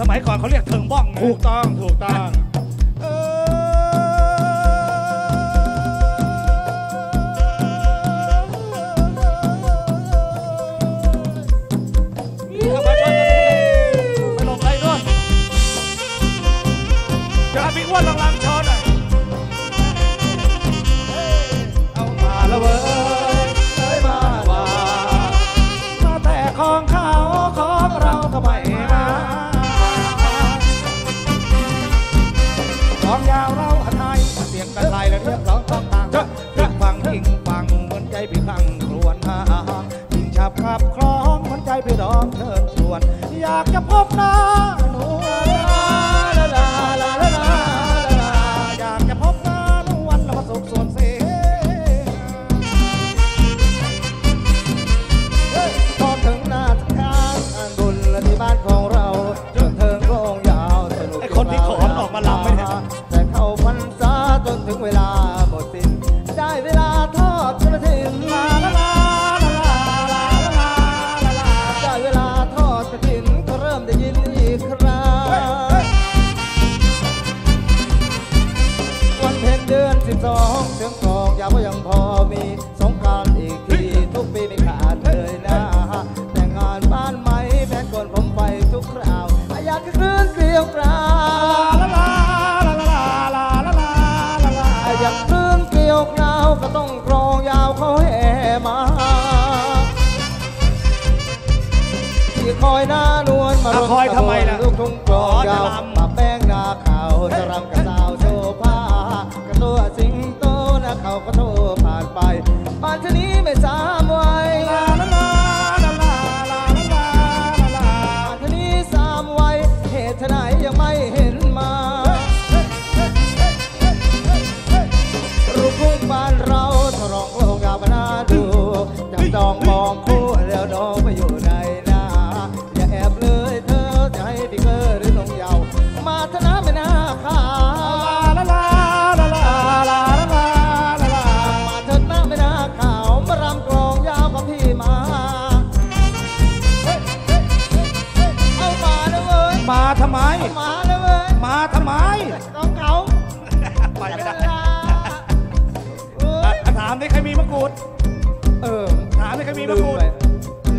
สมัยก่อนเขาเรียกเทิงบ้องนะถูกต้องถูกต้อง ไปร้องเชิญชวน อยากจะพบ สิบสองเสียงกลองยาวก็ยังพอมีสงกรารอีกทีทุกปีไม่ขาดเลยนะ แต่งงานบ้านไหมแฟนก่อนผมไปทุกคราวอยากจะคลื่นเกลียวกราวลาลาลาลาลาลาลาลาลาอยากคลื่นเกลียวกราวก็ต้องกรองยาวเขาแห่มาที่คอยหน้านวลมาอะคอยทำไมล่ะลูกทุ่งกรองยาวอ๋อจะรำมาแป้งนาขาวจะรำกับ เหตุไหนยังไม่เห็น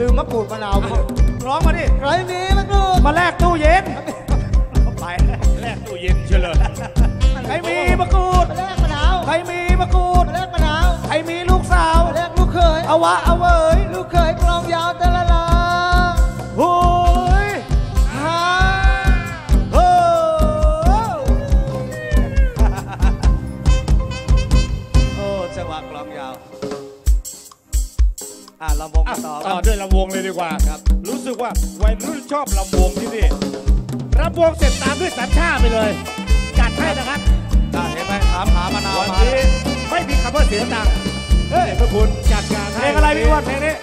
ลืมมะกรูดมะนาวไปเอาเลยร้องมาดิใครมีมะกรูดมาแลกตู้เย็นไปแลกตู้เย็นเฉลยใครมีมะกรูดมาแลกมะนาวใครมีมะกรูดมาแลกมะนาวใครมีลูกสาวมาแลกลูกเคยเอาวะเอาเว้ยลูกเคยกลองยาวแต่ ต่อต่อด้วยลำวงเลยดีกว่าครับ รู้สึกว่าวัยรุ่นชอบลำวงที่นี่ลำวงเสร็จตามด้วยสัญชาติไปเลยจัดให้นะครับอะเห็นไหมถามหามะนาววันมานี้ไม่มีคำว่าเสียตังค์เฮ้ยพระคุณจัดการเพให้ลงอะไรพี่อ้วนเพลงนี้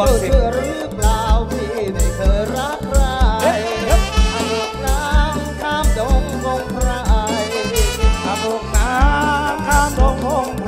วงสิเชื่อหรือเปล่าพี่ไม่เคยรักใครเฮ้ยเฮ้ยอาลูกน้ำข้ามดงคงไพรขับลูกน้ำข้ามดงพง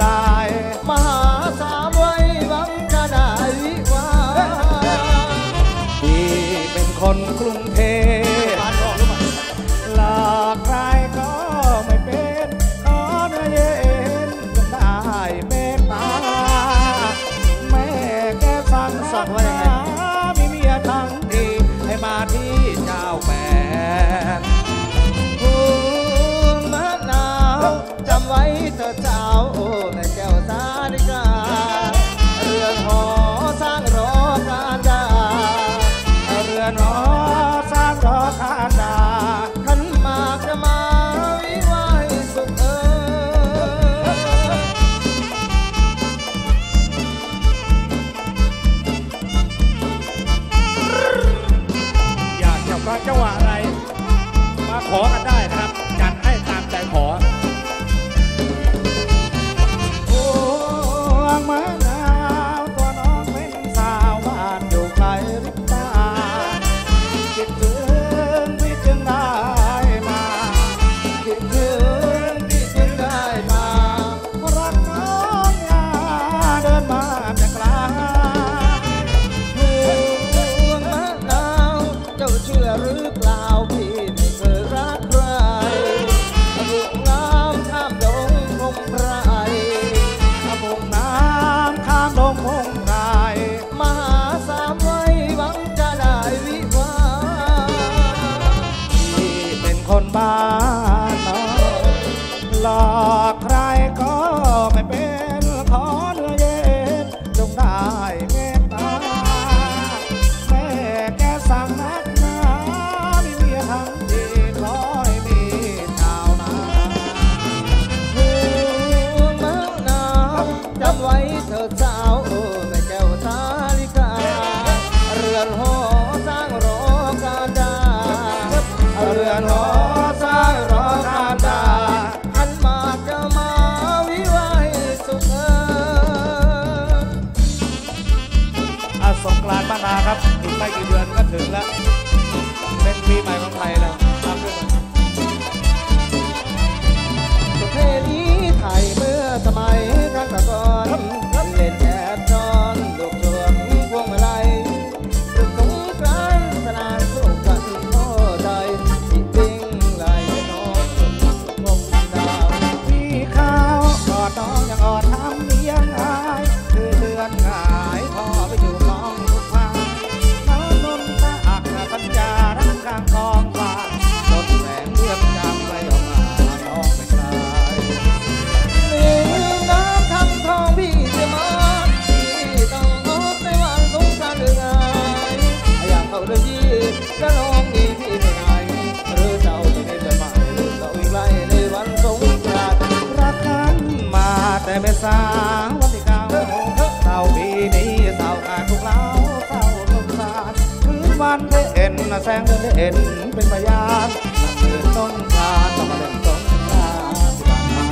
นแสงเด่นเป็นพยานนับถือต้นทานต้องมาเล่นสงกรานต์ที่บ้านนา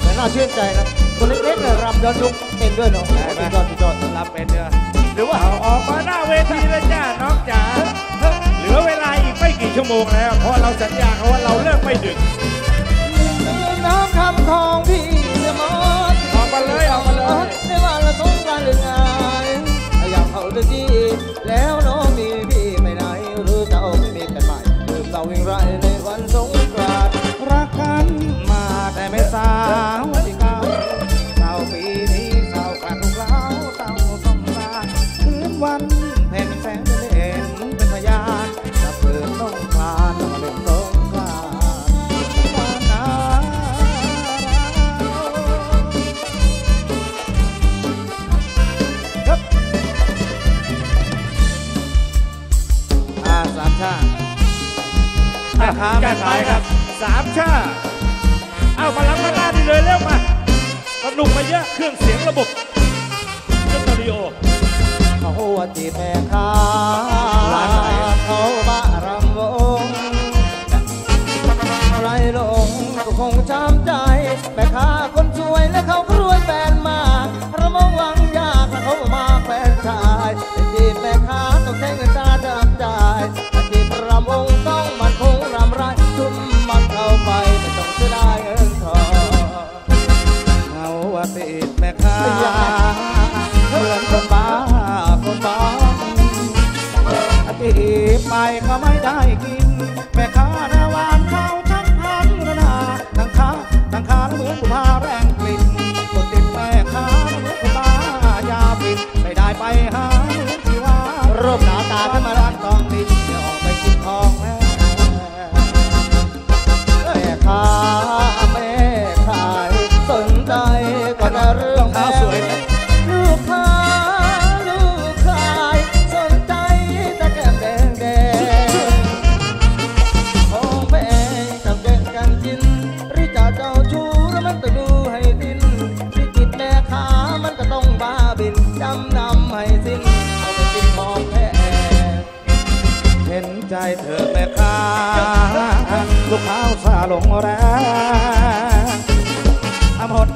แต่น่าชื่นใจนะคนเล็กๆเนี่ยรำย้อนยุคเป็นด้วยเนาะได้ไหมสุดยอดสุดยอดรับเป็นเนื้อหรือว่าเอาออกมาหน้าเวทีเลยจ้าน้องจ๋าเหลือเวลาอีกไม่กี่ชั่วโมงแล้วเพราะเราสัญญากันว่าเราเลิกไม่ดึกน้องคำของพี่เสมอออกมาเลยออกมาเลยไม่ว่าละสงกรานหรือไงอยากเขาดีแล้วน้อง ลืม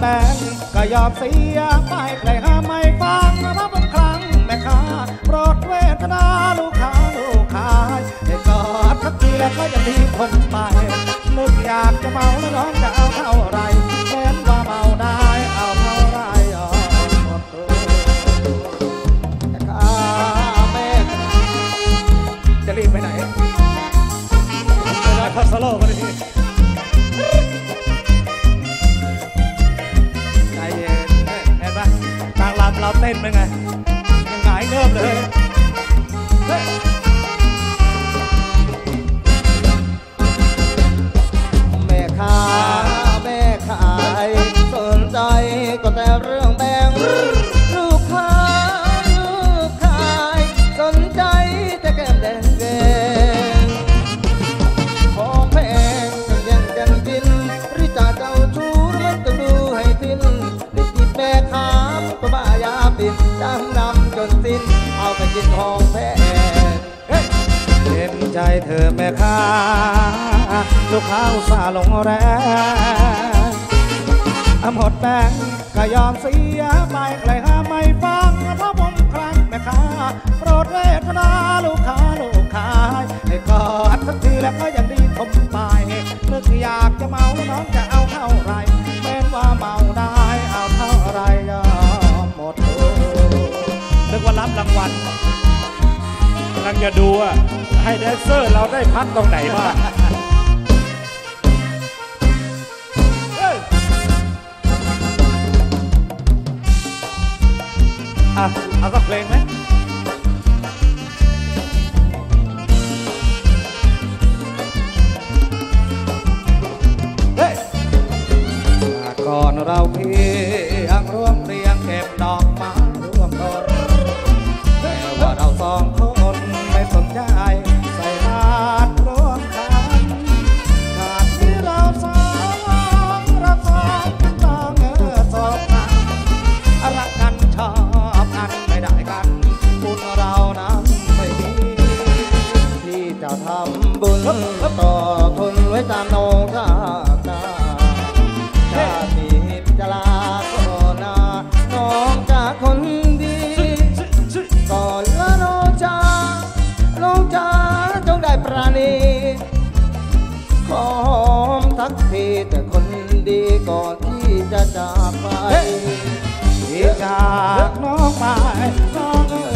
แบงก็ยอมเสียไปใครห้ามไม่ฟังรับบางครั้งแม่ค้าโปรดเวทนาลูกค้าลูกค้าให้กอดสักทีแล้วก็ยังดีคนไปนึกอยากจะเมาแล้วน้องจะเอาเท่าไรแม้นว่าเมาได้เอาเท่าไรยอหมดตัวแม่ค้าแม่จะรีบไปไหนเวลาพัสโลกันดิใจ ต้นเป็นไงยังหงายเงิบเลย อแม่ค้าลูกค้าอุตส่าห์ลงแรงอำหดแบงก็ยอมเสียไปใครห้าไม่ฟังเพราะผมครั้งแม่ค้าโปรดเวทนาลูกค้าลูกค้าให้กอดสักทีแล้วก็ยังดีทมไปนึกอยากจะเมาน้องจะเอาเท่าไรแม้นว่าเมาได้เอาเท่าไรยอมหมดนึกว่ารับรางวัลกำลังจะดูว่า ให้แดนเซอร์เราได้พักตรงไหนบ้างอะเอาสักเพลงไหมเฮ้ยก่อนเราเพีย ขอมทักทีแต่คนดีก่อนที่จะจากไปที่จากน้องไปน้องเอ๋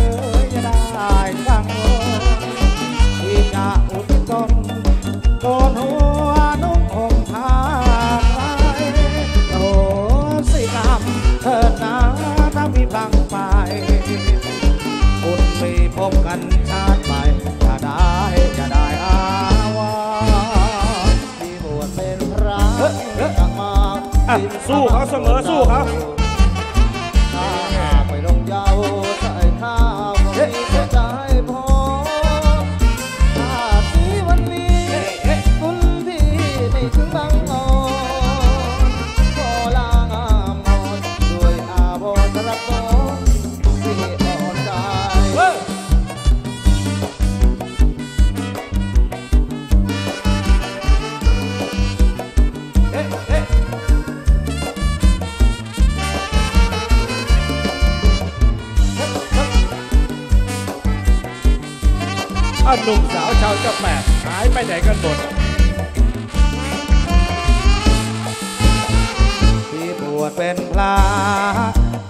十五行什么十五行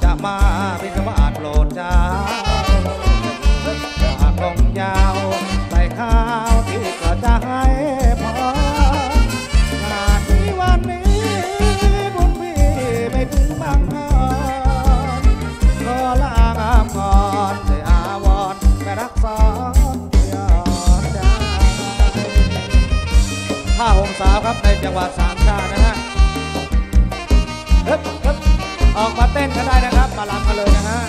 ใจ มาลำกันเลยนะฮะ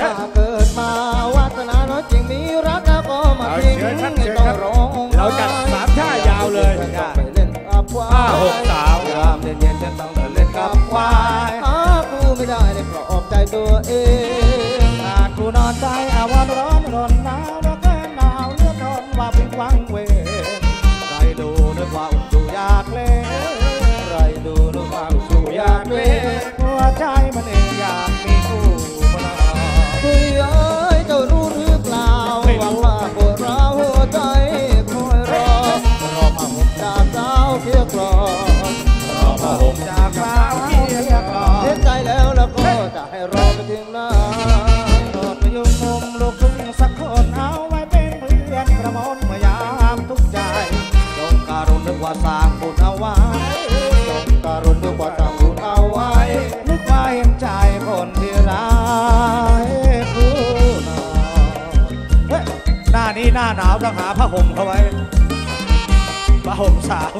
ถ้าเกิดมาวาสนาน้อยจริงมีรักแล้วก็มาทิ้งเชิญครับเชิญคต้รัอบ งร้องเราจัดสามท่ายาวเลยไปเล่นควาห้าหกสาว ยามเย็นๆฉันต้องเดินเล่นกับควายหาคู่ไม่ได้ในปลอบใจตัวเอง ต้อหาผ้าห่มเขาไว้ผ้าห่มสาว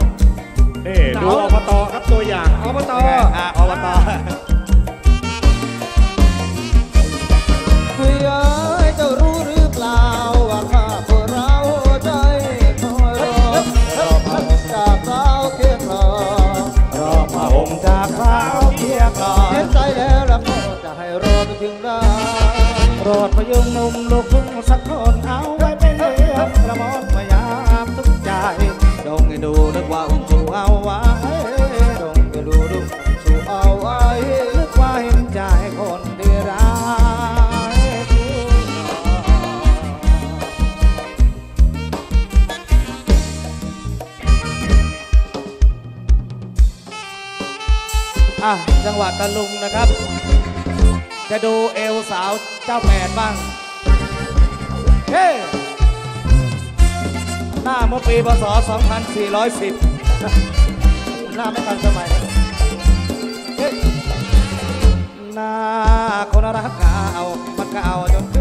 นี่ดูอบตครับตัวอย่างอบตตอปพวอบโรอดพยุงนมลูกทุ่งสักคัดตะลุงนะครับ จะดูเอวสาวเจ้าแปดบ้าง เฮ้ หน้าเมื่อปีพศ 2410 หน้าไม่ทันสมัยหน้าคนรักเก่ามาเก่าจนเ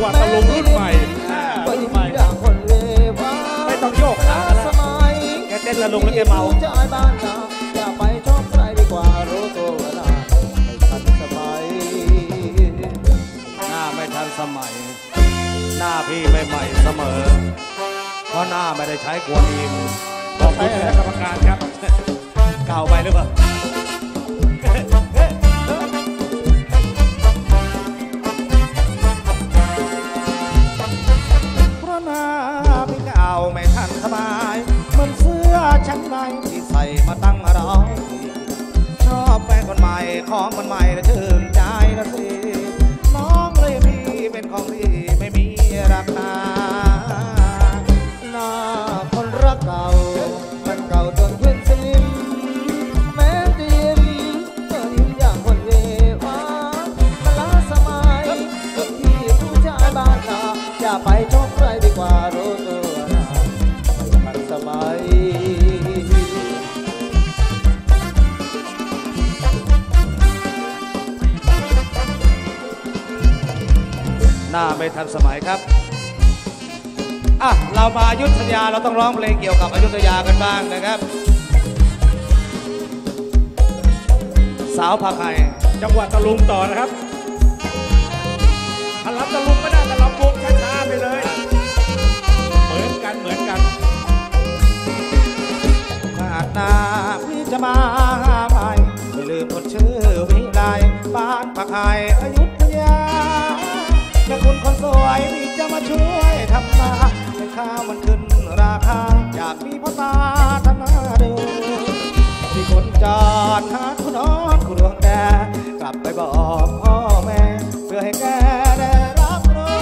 หวะตะลุงรุ่นใหม่อ่าก็รุ่นยิ้มใหม่อย่างคนเววาไม่ต้องโยกขากันแล้วสมัยแกเต้นตะลุงแล้วแกเมาผู้ชายบ้านนาอย่าไปชอบใครดีกว่ารู้ตัวว่าน่าไม่ทันสมัยหน้าไม่ทันสมัย หน้าพี่ไม่ใหม่เสมอ เพราะหน้าไม่ได้ใช้กวนอิมขอบคุณคณะกรรมการครับเก่าไปหรือเปล่า มาตั้งร้อยปีชอบแฟนคนใหม่ของคนใหม่แล้วชื่น หน้าไม่ทันสมัยครับอะเรามาอยุธยาเราต้องร้องเพลงเกี่ยวกับอยุธยากันบ้างนะครับ สาวผักไห่จังหวะตะลุงต่อนะครับถ้ารับตะลุงไม่ได้แต่รับวงช้าๆไปเลย เหมือนกันเหมือนกันขาดหน้าพี่จะมาใหม่ไม่ลืมคนชื่อวิไลบ้านผักไห่อยุธ ช่วยทำนาให้ข้าวมันขึ้นราคาอยากมีพ่อตาทำนาเดูที่คนจอดหาคุณนอนคุณดวงแดกลับไปบอกพ่อแม่ เพื่อให้แกได้รับรู้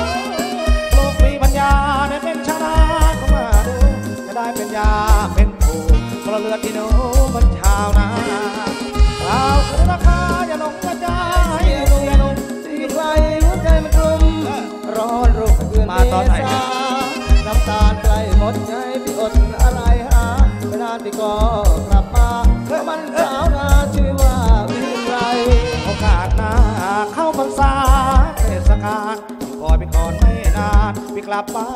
ลูกมีปัญญาได้เป็นชนะก็มาดูจะได้เป็นยาเป็นผู้เพรเลือดที่หนู มาตอนไหนน้ำตาลใกล้หมดใจพี่อดอะไรหาไม่นานพี่ก็กลับมาเพราะมันสาวนาชื่อว่าวิไลโอกาสหน้าเข้าพรรษาเทศกาลคอยไปก่อนไม่นานพี่กลับบ้า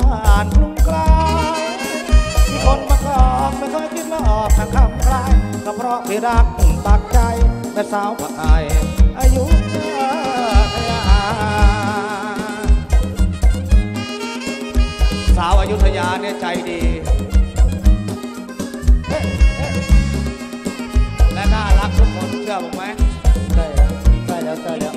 นกรุงไกลมีคนมากอกไม่เคยคิดหลอกทางคำใครก็เพราะพี่รักปักใจแม่สาวผักไอ สาวอายุทยาเนี่ยใจดี และน่ารักทุกคนเชื่อผมไหมใช่แล้วใช่แล้วใช่แล้ว